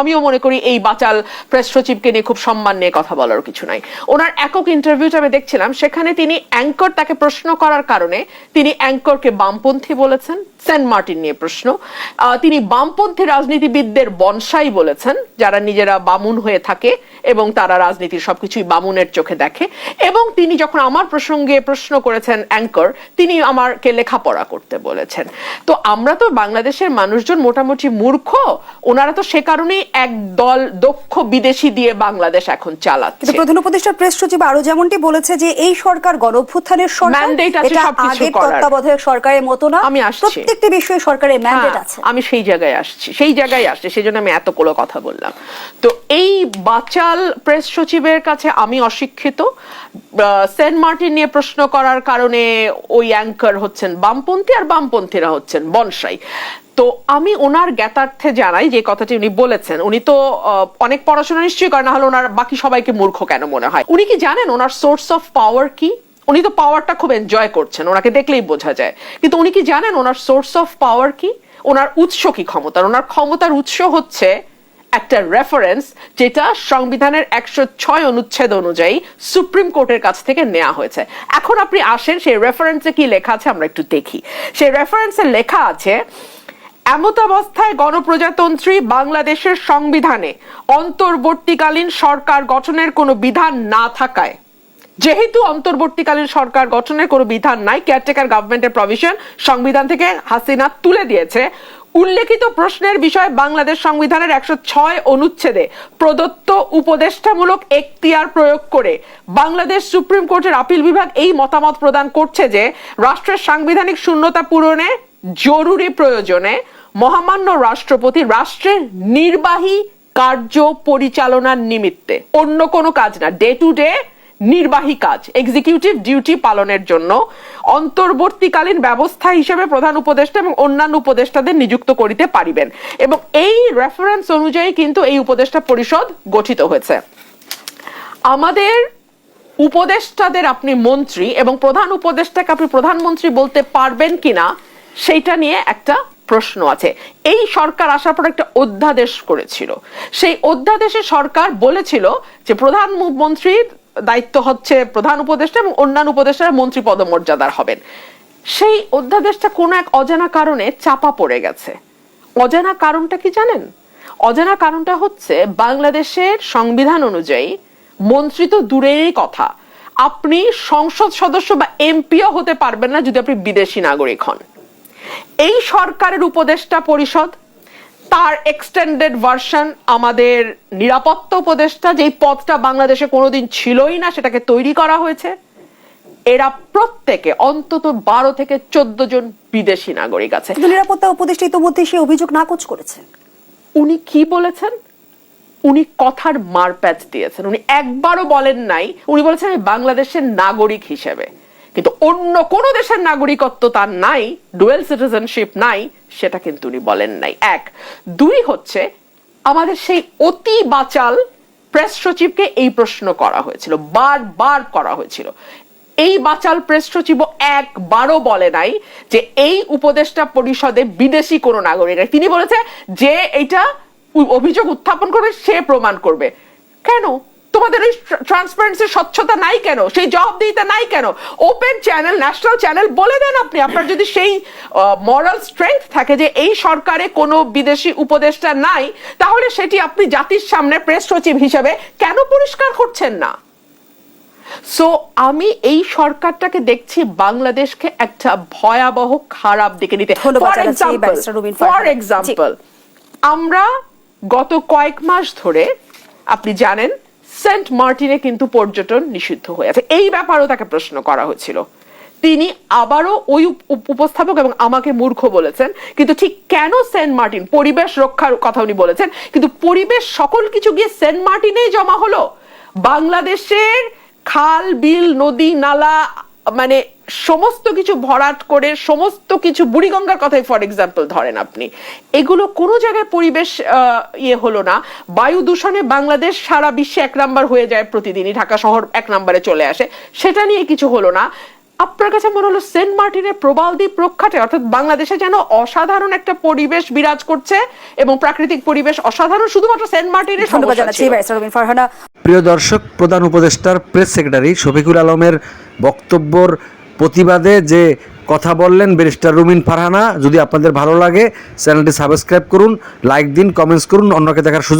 আমিও মনে করি এই বাচাল প্রেস সচিবকে নিয়ে খুব সম্মান নিয়ে কথা বলার কিছু নাই। ওনার একক ইন্টারভিউটা আমি দেখছিলাম, সেখানে তিনি অ্যাঙ্কর তাকে প্রশ্ন করার কারণে তিনি অ্যাঙ্করকে বামপন্থী বলেছেন, সেন্ট মার্টিন নিয়ে প্রশ্ন। তিনি বামপন্থী রাজনীতিবিদদের বনসাই বলেছেন, যারা নিজেরা বামুন হয়ে থাকে এবং তারা রাজনীতির সবকিছুই বামুনের চোখে দেখে। এবং তিনি যখন আমার প্রসঙ্গে প্রশ্ন করেছেন অ্যাঙ্কর তিনি আমাকে লেখাপড়া করতে বলেছেন। তো আমরা তো বাংলাদেশের মানুষজন মোটামুটি মূর্খ, ওনারা তো সে কারণেই এক দল দক্ষ বিদেশি দিয়ে বাংলাদেশ এখন চালাচ্ছে। প্রধান উপদেষ্টা প্রেস সচিব আরও যেমনটি বলেছে যে এই সরকার গণঅভ্যুত্থানের সরকার এটা আগের তত্ত্বাবধায়ক সরকারের মতো না। আমি। প্রত্যেকটি বিষয়ে সরকারের ম্যান্ডেট আছে। আমি সেই জায়গায় আসছি সেই জায়গায় আসছি সেই জন্য আমি এতগুলো কথা বললাম। তো এই বাচাল প্রেস সচিবের কাছে আমি অশিক্ষিত। সেন্ট মার্টিন নিয়ে প্রশ্ন করার কারণে ওই অ্যাঙ্কার হচ্ছেন বামপন্থী আর বামপন্থীরা হচ্ছেন বনসাই। তো আমি ওনার জ্ঞাতার্থে জানাই যে কথাটি উনি বলেছেন। উনি তো অনেক পড়াশোনা নিশ্চয়ই করেন না হলে ওনার বাকি সবাইকে মূর্খ কেন মনে হয়? উনি কি জানেন ওনার সোর্স অফ পাওয়ার কি? উনি তো পাওয়ারটা খুব এনজয় করছেন, ওনাকে দেখলেই বোঝা যায়। কিন্তু উনি কি জানেন ওনার সোর্স অফ পাওয়ার কি? ওনার উৎস কি ক্ষমতার? ওনার ক্ষমতার উৎস হচ্ছে একটা রেফারেন্স যেটা সংবিধানের একশো ছয় অনুচ্ছেদ অনুযায়ী সুপ্রিম কোর্টের কাছ থেকে নেওয়া হয়েছে। এখন আপনি আসেন, সেই রেফারেন্সে কি লেখা আছে আমরা একটু দেখি। সেই রেফারেন্সে লেখা আছে এমতাবস্থায় গণপ্রজাতন্ত্রী বাংলাদেশের সংবিধানে অন্তর্বর্তীকালীন সরকার গঠনের কোনো বিধান না থাকায়। যেহেতু অন্তর্বর্তীকালীন সরকার গঠনের কোনো বিধান নাই কেয়ারটেকার গভর্নমেন্টের প্রভিশন সংবিধান থেকে হাসিনা তুলে দিয়েছে। উল্লেখিত প্রশ্নের বিষয়ে, বাংলাদেশ সংবিধানের একশো ছয় অনুচ্ছেদে প্রদত্ত উপদেষ্টামূলক এখতিয়ার প্রয়োগ করে বাংলাদেশ সুপ্রিম কোর্টের আপিল বিভাগ এই মতামত প্রদান করছে যে, রাষ্ট্রের সাংবিধানিক শূন্যতা পূরণে জরুরি প্রয়োজনে মহামান্য রাষ্ট্রপতি রাষ্ট্রের নির্বাহী কার্য পরিচালনার নিমিত্তে। অন্য কোনো কাজ না ডে টু ডে নির্বাহী কাজ এক্সিকিউটিভ ডিউটি পালনের জন্য অন্তর্বর্তীকালীন ব্যবস্থা হিসেবে প্রধান উপদেষ্টা এবং অন্যান্য উপদেষ্টাদের নিযুক্ত করিতে পারিবেন। এবং এই রেফারেন্স অনুযায়ী কিন্তু এই উপদেষ্টা পরিষদ গঠিত হয়েছে। আমাদের উপদেষ্টাদের আপনি মন্ত্রী এবং প্রধান উপদেষ্টাকে আপনি প্রধানমন্ত্রী বলতে পারবেন কিনা সেইটা নিয়ে একটা প্রশ্ন আছে। এই সরকার আসার পর একটা অধ্যাদেশ করেছিল। সেই অধ্যাদেশে সরকার বলেছিল যে প্রধান প্রধানমন্ত্রীর দায়িত্ব হচ্ছে প্রধান উপদেষ্টা এবং অন্যান্য উপদেষ্টারা মন্ত্রী পদমর্যাদার হবেন। সেই অধ্যাদেশটা কোনো এক অজানা কারণে চাপা পড়ে গেছে। অজানা কারণটা কি জানেন? অজানা কারণটা হচ্ছে বাংলাদেশের সংবিধান অনুযায়ী মন্ত্রী তো দূরেরই কথা। আপনি সংসদ সদস্য বা এমপিও হতে পারবেন না যদি আপনি বিদেশি নাগরিক হন। এই সরকারের উপদেষ্টা পরিষদ তার এক্সটেন্ডেড ভার্সন আমাদের নিরাপত্তা উপদেষ্টা যেই পদটা বাংলাদেশে কোনোদিন ছিলই না সেটাকে তৈরি করা হয়েছে। এরা প্রত্যেকে অন্তত বারো থেকে চোদ্দ জন বিদেশি নাগরিক আছে। নিরাপত্তা উপদেষ্টা ইতিমধ্যে সে অভিযোগ নাকচ করেছে। উনি কি বলেছেন? উনি কথার মারপ্যাচ দিয়েছেন। উনি একবারও বলেন নাই উনি বলেছেন আমি বাংলাদেশের নাগরিক হিসেবে। কিন্তু অন্য কোন দেশের নাগরিকত্ব তার নাই ডুয়েল সিটিজেনশিপ নাই, সেটা কিন্তু উনি বলেন নাই। এক। দুই হচ্ছে, আমাদের সেই অতি বাচাল প্রেস সচিবকে এই প্রশ্ন করা হয়েছিল, বারবার করা হয়েছিল। এই বাচাল প্রেস সচিব একবারও বলে নাই যে এই উপদেষ্টা পরিষদে বিদেশি কোনো নাগরিক। তিনি বলেছে যে এটা অভিযোগ উত্থাপন করবে, সে প্রমাণ করবে। কেন? তোমাদের ওই ট্রান্সপারেন্সি স্বচ্ছতা নাই কেন? সেই জবাবদিহিতা নাই কেন? ওপেন চ্যানেল ন্যাশনাল চ্যানেল বলে দেন আপনি। আপনার যদি সেই মরাল স্ট্রেংথ থাকে যে এই সরকারে কোনো বিদেশি উপদেষ্টা নাই তাহলে সেটি আপনি জাতির সামনে প্রেস সচিব হিসেবে কেন পরিষ্কার করছেন না? সো আমি এই সরকারটাকে দেখছি বাংলাদেশকে একটা ভয়াবহ খারাপ দিকে নিতে। ফর। এক্সাম্পল আমরা গত কয়েক মাস ধরে আপনি জানেন সেন্ট মার্টিনে কিন্তু পর্যটন নিষিদ্ধ হয়ে আছে। এই ব্যাপারেও তাকে প্রশ্ন করা হয়েছিল তিনি আবারও ওই উপ- উপ- উপস্থাপক এবং আমাকে মূর্খ বলেছেন, কিন্তু ঠিক কেন সেন্ট মার্টিন? পরিবেশ রক্ষার কথা উনি বলেছেন, কিন্তু পরিবেশ সকল কিছু গিয়ে সেন্ট মার্টিনেই জমা হলো। বাংলাদেশের খাল, বিল, নদী, নালা মানে সমস্ত কিছু ভরাট করে সমস্ত কিছু বুড়িগঙ্গার কথাই ফর এক্সাম্পল ধরেন আপনি। এগুলো কোনো জায়গায় পরিবেশ ইয়ে হলো না। বায়ু দূষণে বাংলাদেশ সারা বিশ্বে এক নাম্বার হয়ে যায় প্রতিদিনই। ঢাকা শহর এক নাম্বারে চলে আসে। সেটা নিয়ে কিছু হলো না। আপনার কাছে মনে হলো সেন্ট মার্টিনের প্রবাল দ্বীপ রক্ষাটে অর্থাৎ বাংলাদেশে যেন অসাধারণ একটা পরিবেশ বিরাজ করছে এবং প্রাকৃতিক পরিবেশ অসাধারণ শুধুমাত্র সেন্ট মার্টিনের প্রিয় দর্শক, প্রধান উপদেষ্টার প্রেস সেক্রেটারি শফিকুল আলমের বক্তব্যর প্রতিবাদে যে কথা বললেন ব্যারিস্টার রুমিন ফারহানা, যদি আপনাদের ভালো লাগে, চ্যানেলটি সাবস্ক্রাইব করুন, লাইক দিন, কমেন্টস করুন, অন্যকে দেখার সুযোগ